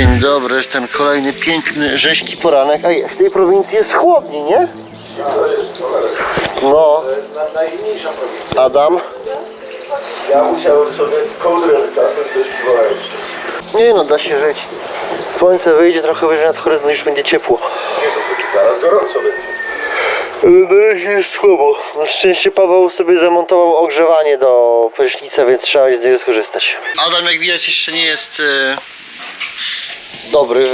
Dzień dobry, ten kolejny piękny, rzeźki poranek. A w tej prowincji jest chłodniej, nie? No, Najmniejsza prowincja. Adam. Ja musiałem sobie kołdrę do śpiwałem. Nie no, da się żyć. Słońce wyjdzie trochę wyżej nad horyzont, już będzie ciepło. Nie, to zaraz gorąco będzie. Na razie jest słabo. Na szczęście Paweł sobie zamontował ogrzewanie do prysznica, więc trzeba będzie z niego skorzystać. Adam, jak widać, jeszcze nie jest e, dobry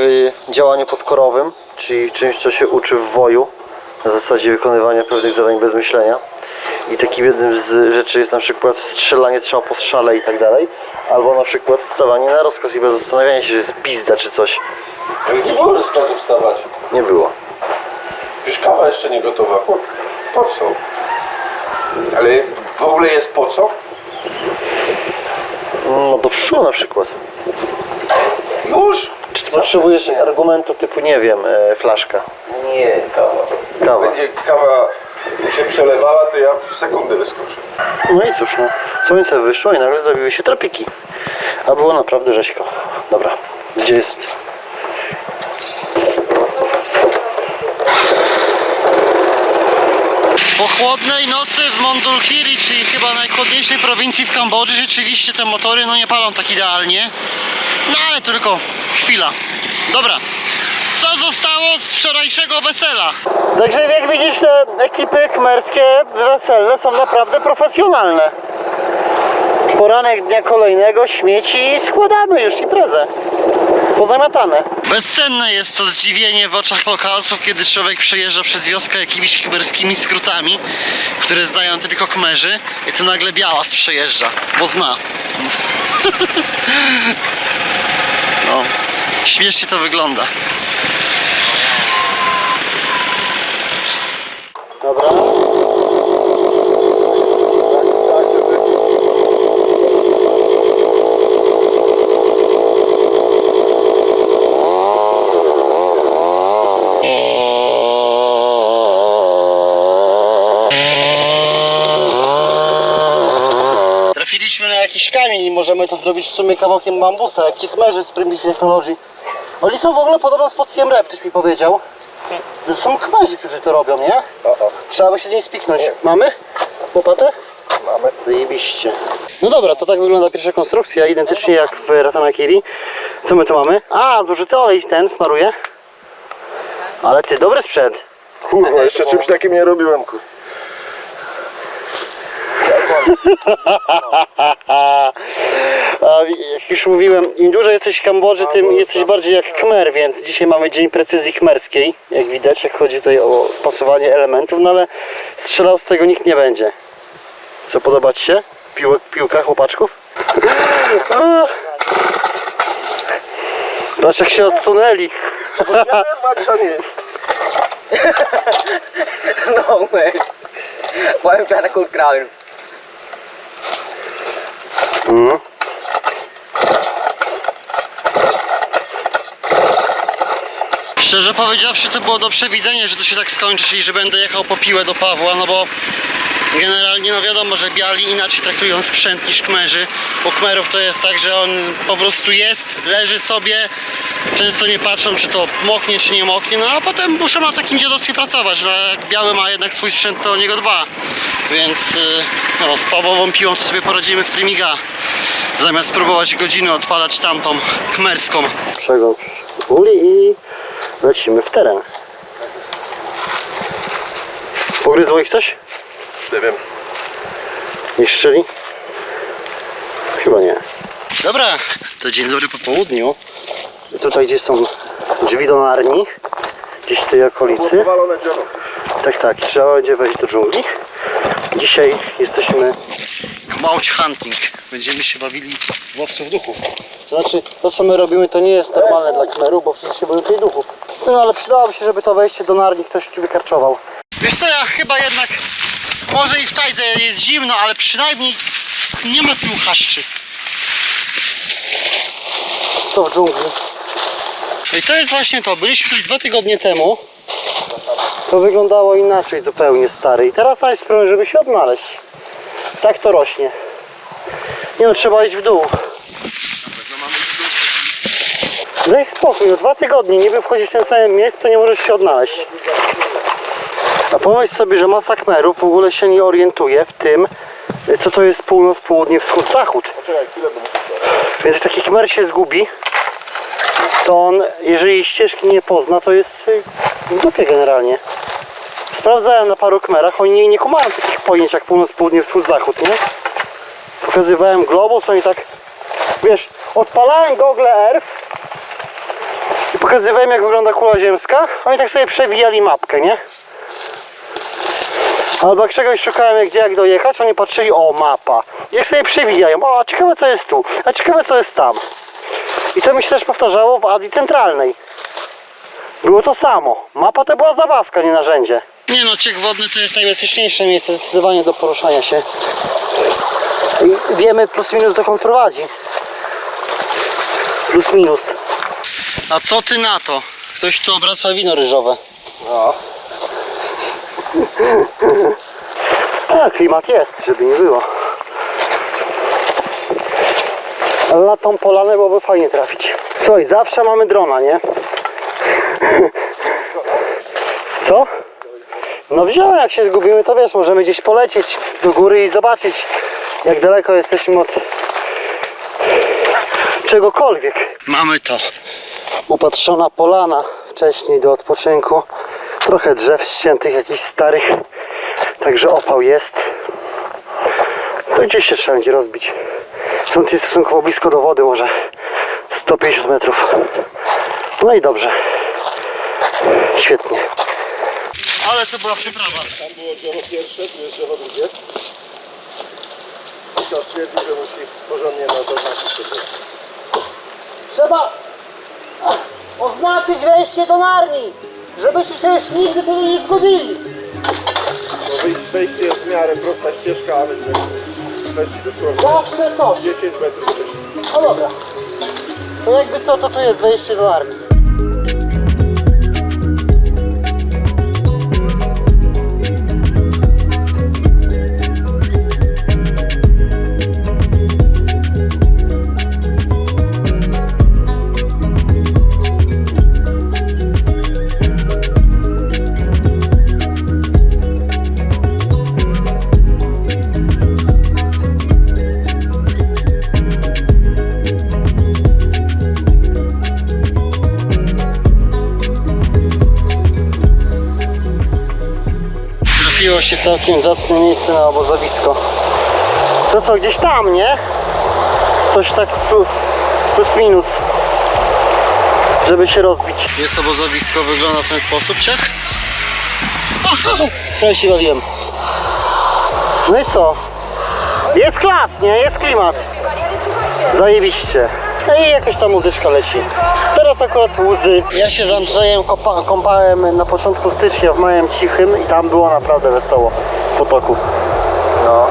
w działaniu podkorowym, czyli czymś, co się uczy w woju, na zasadzie wykonywania pewnych zadań bez myślenia. I takim jednym z rzeczy jest na przykład strzelanie strzał po strzale i tak dalej, albo na przykład stawanie na rozkaz i bez zastanawiania się, że jest pizda czy coś. Ale nie było rozkazu wstawać. Nie było. Przecież kawa jeszcze nie gotowa. Po, po co? Ale w ogóle jest po co? No do wszu na przykład. Już! Potrzebujesz argumentu typu, nie wiem, e, flaszka? Nie, kawa. Kawa. Będzie kawa się przelewała, to ja w sekundę wyskoczę. No i cóż, no, słońce wyszło i nagle zrobiły się tropiki. A było naprawdę rzeźko. Dobra, gdzie jest? Po chłodnej nocy w Mondulkiri, czyli chyba najchłodniejszej prowincji w Kambodży, rzeczywiście te motory no nie palą tak idealnie. No ale tylko chwila. Dobra, co zostało z wczorajszego wesela? Także jak widzisz, te ekipy kmerskie weselne są naprawdę profesjonalne. Poranek dnia kolejnego, śmieci i składamy już imprezę. Pozamiatane. Bezcenne jest to zdziwienie w oczach lokalców, kiedy człowiek przejeżdża przez wioskę jakimiś kmerskimi skrótami, które znają tylko kmerzy i tu nagle białas przejeżdża, bo zna. No, śmiesznie to wygląda. Dobra. Kamień i możemy to zrobić w sumie kawałkiem bambusa, jak ci chmerzy z Primitive Technology. Oni są w ogóle podobno spod Siem Rep, ktoś mi powiedział. To są chmerzy, którzy to robią, nie? Trzeba by się nie spiknąć. Mamy? Łopatę? mamy. Zajebiście. No dobra, to tak wygląda pierwsza konstrukcja, identycznie jak w Ratanakiri. Co my tu mamy? A, zużyty olej ten smaruję. Ale ty, dobry sprzęt. Kurwa, jeszcze czymś takim nie robiłem, kur. A, jak już mówiłem, im dłużej jesteś w Kambodży, tym jesteś bardziej jak kmer, więc dzisiaj mamy dzień precyzji kmerskiej. Jak widać, jak chodzi tutaj o spasowanie elementów, no ale strzelał z tego nikt nie będzie. Co, podoba Ci się? Piłek, piłka chłopaczków? Patrz jak się odsunęli. No way. Why am trying to cook crowd? Szczerze powiedziawszy, to było do przewidzenia, że to się tak skończy, czyli że będę jechał po piłę do Pawła, no bo generalnie no wiadomo, że biali inaczej traktują sprzęt niż kmerzy. U kmerów to jest tak, że on po prostu jest, leży sobie, często nie patrzą, czy to moknie, czy nie moknie, no a potem muszę na takim dziadostwie pracować, no jak biały ma jednak swój sprzęt, to o niego dba. Więc y, no, z Pawłową piłą to sobie poradzimy w Trymiga. Zamiast próbować godziny odpalać tamtą kmerską. Przegląd uli i lecimy w teren. Pogryzło ich coś? Nie wiem. Nie strzeli? Chyba nie. Dobra, to dzień dobry po południu. Tutaj gdzie są drzwi do narni, gdzieś w tej okolicy. Tak, tak, trzeba będzie wejść do dżungli. Dzisiaj jesteśmy Mouch Hunting. Będziemy się bawili w łowców duchów. To znaczy, to co my robimy to nie jest normalne dla kmerów, bo wszyscy się boją tych duchów. No ale przydałoby się, żeby to wejście do narni ktoś tu wykarczował. Wiesz co, ja chyba jednak, może i w Tajdze jest zimno, ale przynajmniej nie ma tylu chaszczy. Co w dżungli? No i to jest właśnie to. Byliśmy tutaj dwa tygodnie temu. To wyglądało inaczej zupełnie stary. I teraz jest problem, żeby się odnaleźć. Tak to rośnie. Nie no, trzeba iść w dół. Daj spokój, no dwa tygodnie, niby wchodzisz w tym samym miejscu, nie możesz się odnaleźć. A pomyśl sobie, że masa kmerów w ogóle się nie orientuje w tym, co to jest północ, południe, wschód, zachód. Więc jak taki kmer się zgubi, to on, jeżeli ścieżki nie pozna, to jest w dupie generalnie. Sprawdzałem na paru kmerach, oni nie, nie kumają takich pojęć jak północ, południe, wschód, zachód, nie? Pokazywałem globus, oni tak, wiesz, odpalałem Google Earth i pokazywałem jak wygląda kula ziemska, oni tak sobie przewijali mapkę, nie? Albo jak czegoś szukałem, gdzie jak dojechać, oni patrzyli, o mapa. I Jak sobie przewijają, o a ciekawe co jest tu, a ciekawe co jest tam. I to mi się też powtarzało w Azji Centralnej. Było to samo. Mapa to była zabawka, nie narzędzie. Nie no, ciek wodny to jest najbezpieczniejsze miejsce zdecydowanie do poruszania się. I wiemy plus minus dokąd prowadzi. Plus minus. A co ty na to? Ktoś tu obraca wino ryżowe. No. A, klimat jest, żeby nie było. Na tą polanę byłoby fajnie trafić. Słuchaj, zawsze mamy drona, nie? Co? No wziąłem, jak się zgubimy, to wiesz, możemy gdzieś polecieć do góry i zobaczyć, jak daleko jesteśmy od czegokolwiek. Mamy to. Upatrzona polana wcześniej do odpoczynku. Trochę drzew ściętych, jakichś starych. Także opał jest. To gdzieś się trzeba będzie rozbić. Stąd jest stosunkowo blisko do wody, może 150 metrów. No i dobrze. Świetnie. Ale to była przyprawa. Tam było drzewo pierwsze, tu jest drzewo drugie. I to stwierdził, że musi porządnie na zaznaczyć sobie. Trzeba oznaczyć wejście do Narni, żebyśmy się już nigdy tu nie zgubili. No wyjść- wejście jest w miarę prosta ścieżka, ale dosłownie Zawsze coś. 10 metrów wcześniej. No dobra. To jakby co, to tu jest wejście do Narni. Trafiło się całkiem zacne miejsce na obozowisko. To co, gdzieś tam, nie? Coś tak plus, plus minus. Żeby się rozbić. Jest obozowisko, wygląda w ten sposób, Czech? Trochę się bawiłem. No i co? Jest klas, nie? Jest klimat. Zajebiście. No i jakaś ta muzyczka leci. Teraz akurat łzy. Ja się z Andrzejem kopa- kąpałem na początku stycznia w Małym Cichym i tam było naprawdę wesoło w potoku. No.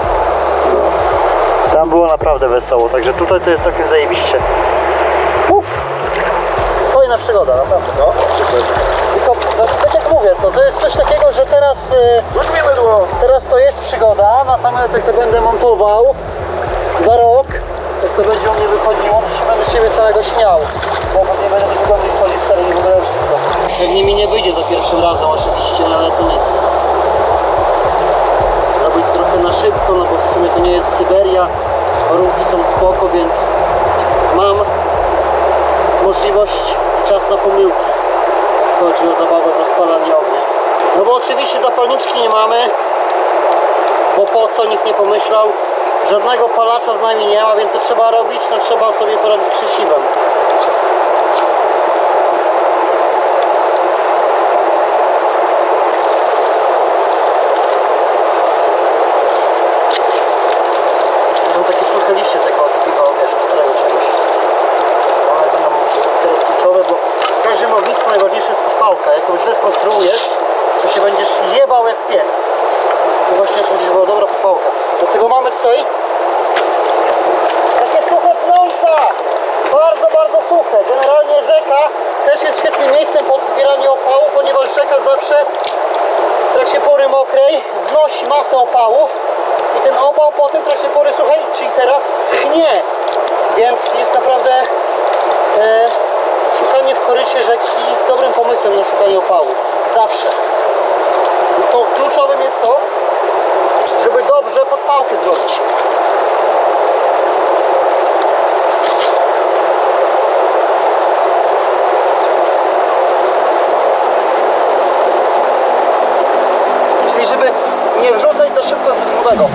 Tam było naprawdę wesoło, także tutaj to jest całkiem zajebiście. Uff. Fajna przygoda, naprawdę. No. Tylko, znaczy, tak jak mówię, to, to jest coś takiego, że teraz, y, Rzuć mi mydło! teraz to jest przygoda, natomiast jak to będę montował za rok, jak to będzie u mnie wychodziło, to się będę z siebie samego śmiał. Bo pewnie będę gorzej wchodzić w teren i w ogóle wszystko. Pewnie mi nie wyjdzie za pierwszym razem oczywiście, ale to nic. Robić trochę na szybko, no bo w sumie to nie jest Syberia, warunki są spoko, więc mam możliwość, czas na pomyłki. Chodzi o zabawę w rozpalanie ognia. No bo oczywiście zapalniczki nie mamy, bo po co nikt nie pomyślał. Żadnego palacza z nami nie ma, więc co trzeba robić? No trzeba sobie poradzić krzesiwem. Są takie suche liście tego takiego, wiesz, ostrego czegoś. One będą teraz kluczowe, bo w każdym ognisku najważniejsza jest podpałka. Jak ją źle skonstruujesz, to się będziesz jebał jak pies. To właśnie że była dobra podpałka. Dlatego mamy tutaj takie suche pnącza. Bardzo, bardzo suche. Generalnie rzeka też jest świetnym miejscem pod zbieranie opału, ponieważ rzeka zawsze w trakcie pory mokrej znosi masę opału i ten opał potem w trakcie pory suchej, czyli teraz schnie. Więc jest naprawdę e, kategorycznie, że jest dobrym pomysłem na szukanie opału. Zawsze. To kluczowym jest to, żeby dobrze podpałkę zrobić. Czyli żeby nie wrzucać za szybko zbyt grubego.